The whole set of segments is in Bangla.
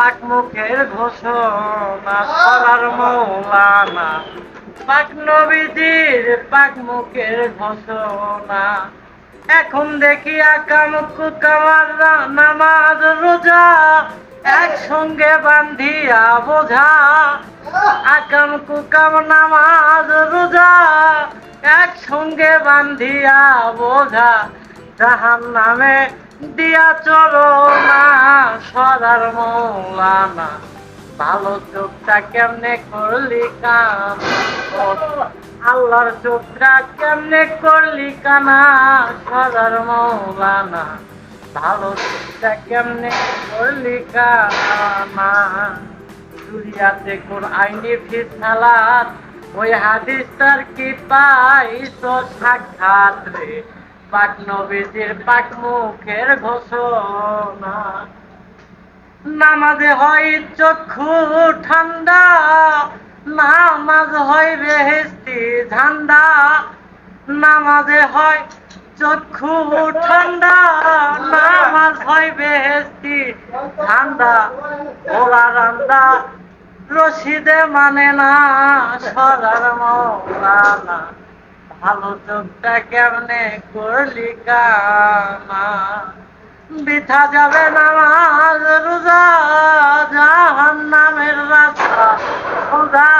পাক মুখের ঘোষণা সরার মৌলানা। পাক নবীজির পাক মুখের ঘোষণা। এখন দেখি আকাম কুকামার নামাজ রোজা একসঙ্গে বান্ধিয়া বোঝা। আকাম কুকাম নামাজ রোজা একসঙ্গে বান্ধিয়া বোঝা। জাহান নামে দিয়া চলো না। সরার মৌলানা। ভালো চোখটা কেমনে করলি কাম আল্লাহর চোখটা কেমনে করলি কানা? সরার মৌলানা। ভালো চোখটা কেমনে করলি কানা? দুনিয়াতে কোন আইনি ওই হাদিসটার কি পাই তো সাক্ষাৎ রে? পাক নবীজির পাক মুখের ঘোষণা। নামাজে হয় চক্ষু ঠান্ডা, নামাজ হয় বেহেস্তি ঝান্ডা, নামাজে হয় চক্ষু ঠান্ডা, নামাজ হয় বেহেস্তি ঠান্ডা ওরা রান্দা রশিদে মানে না, সরার মৌলানা ভালো চোখটা কেমনে করলি কানা? বিথা যাবে নামাজ, রোজা জাহান নামের রাস্তা সোজা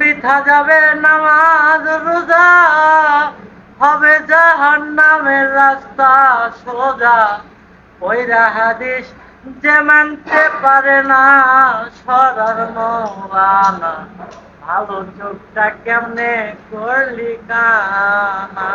বিথা যাবে নামাজ, রোজা, হবে জাহান নামের রাস্তা, সোজা। ওই হাদিস, যে মানতে পারে না, সরার মৌলানা। ভালো চোখটা কেমনে করলি কানা?